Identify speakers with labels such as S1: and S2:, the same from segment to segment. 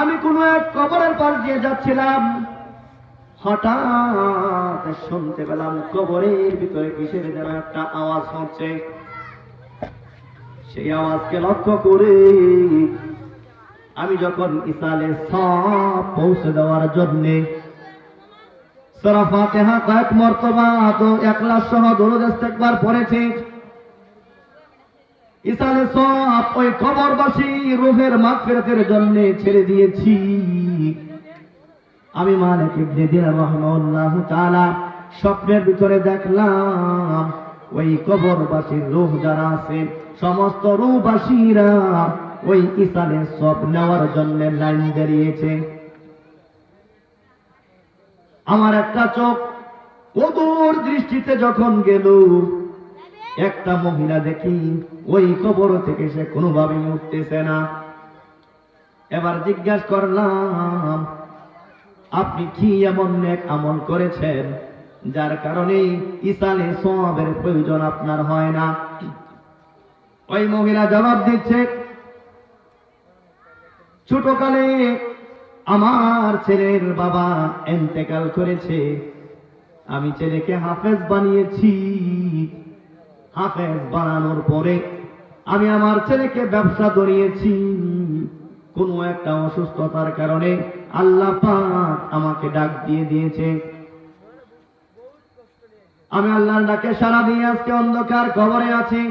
S1: আমি কোন এক কবরের পাশ দিয়ে যাচ্ছিলাম, হঠাৎ শুনতে পেলাম কবরের ভিতরে কিসের যেন একটা আওয়াজ হচ্ছে। সেই আওয়াজকে লক্ষ্য করে আমি যখন ইসালে সব পৌঁছে দেওয়ার জন্যে সরা ফাতেহা কয়েক মর্তবা তো একলাস সহ দরুদ ইস্তেকবার পড়েছি ইসালে সব ওই কবরবাসী রুহের মাগফিরাতের জন্য ছেড়ে দিয়েছি। আমি মালিক ইবনে দিনার রাহমাহুল্লাহ তাআলা স্বপ্নের ভিতরে দেখলাম, ওই কবরবাসীর রূহ যারা আছে, সমস্ত রূহবাসীরা ওই ইসালে সব নেওয়ার জন্য লাইন দাঁড়িয়েছে। আমার একটা চোখ কদূর দৃষ্টিতে যখন গেল একটা মহিলা দেখি ওই কবর থেকে সে কোনোভাবেই উঠতেছে না। এবার জিজ্ঞাসা করলাম, আপনি কি এমন এক আমল করেছেন, যার কারণে ইসালে সবের প্রয়োজন আপনার হয় না? ওই মহিলা জবাব দিচ্ছে, ছোটকালে আমার ছেলের বাবা এন্তেকাল করেছে। আমি ছেলেকে হাফেজ বানিয়েছি। হাফেজ বানানোর পরে আমি আমার ছেলেকে ব্যবসা ধরিয়েছি কোনো একটা অসুস্থতার কারণে আল্লাহ পাক আমাকে ডাক দিয়ে দিয়েছে। আমি আল্লাহর ডাকে সারা দিয়ে আজকে অন্ধকার কবরে আছি।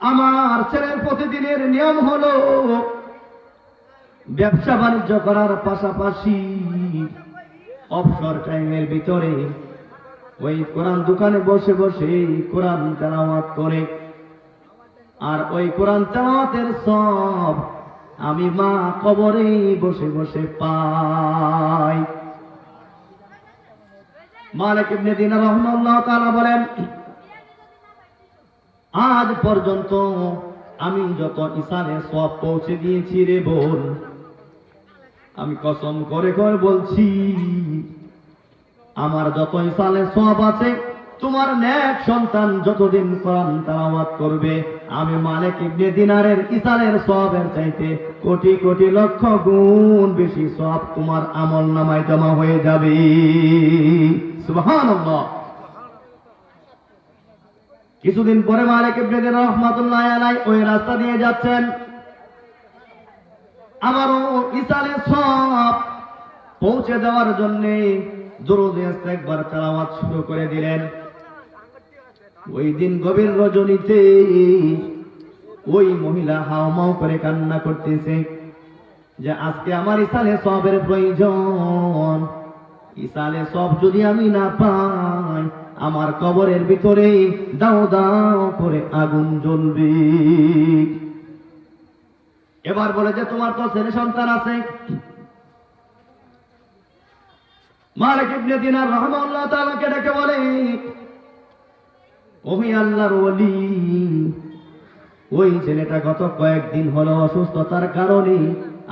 S1: আমার ছেলের প্রতিদিনের নিয়ম হলো ব্যবসা বাণিজ্য করার পাশাপাশি অবসর টাইমের ভিতরে ওই কোরআন দোকানে বসে বসে কোরআন তেলাওয়াত করে। আর ওই কোরআন তেলাওয়াতের সব আমি মা কবরে বসে বসে পাই। মালিক ইবনে দিনার রহমাল্লাহ তাআলা বলেন, আজ পর্যন্ত আমি যত ইসানে সব পৌঁছে দিয়েছি রে বোন, আমি কসম করে করে বলছি আমার যত ইসালে সব আছে, তোমার ন্যাক সন্তান যতদিন কোরআন তালাওয়াত করবে, আমি মালিক ইবনে দিনারের ইসালের সবের চাইতে কোটি কোটি লক্ষ গুণ বেশি সব তোমার আমল নামায় জমা হয়ে যাবে। সুবহানাল্লাহ। কিছুদিন পরে মালিক ইবনে দিনার রহমাতুল্লাহ আলাই ওই রাস্তা দিয়ে যাচ্ছেন। আমারও ইসালে সব পৌঁছে দেওয়ার জন্যে দরুদ একবার চালাওয়াত শুরু করে দিলেন। ওই দিন গভীর রজনীতে ওই মহিলা হাওমাও করে কান্না করতেছে যে, আজকে আমার ইসালে সবের প্রয়োজন। ইসালে সব যদি আমি না পাই, আমার কবরের ভিতরে দাও দাও করে আগুন জ্বলবে। এবার বলে যে, তোমার তো ছেলে সন্তান আছে। মালিক ইবনে দিনার রহমাল্লাহ তাআলাকে ডেকে বলে, ওহি আল্লাহর ওলি, ওই ছেলেটা গত কয়েকদিন হলো অসুস্থতার কারণে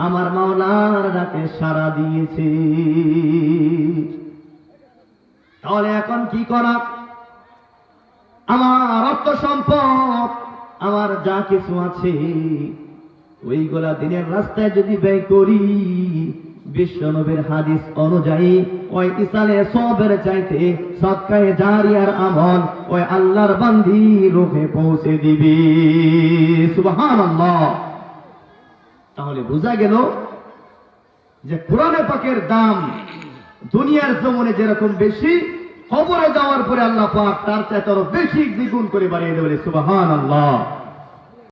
S1: আমার মাওলার ডাকে সাড়া দিয়েছে। তাহলে এখন কি করা? আমার অর্থ সম্পদ, আমার যা কিছু আছে, ওইগুলা দিনের রাস্তায় যদি ব্যয় করি বিশ্বনবীর হাদিস অনুযায়ী, ওই ইসালে সবের চাইতে সৎকায়ে জারিয়ার আমল ওই আল্লাহর বান্দি রূপে পৌঁছে দিবি। সুবহানাল্লাহ। তাহলে বোঝা গেল যে কোরআনে পাকের দাম দুনিয়ার জমনে যেরকম বেশি খবরে যাওয়ার পরে আল্লাহ পাক তার চাইতে আরও বেশি দ্বিগুণ করে বাড়িয়ে দেবে সুবহানাল্লাহ।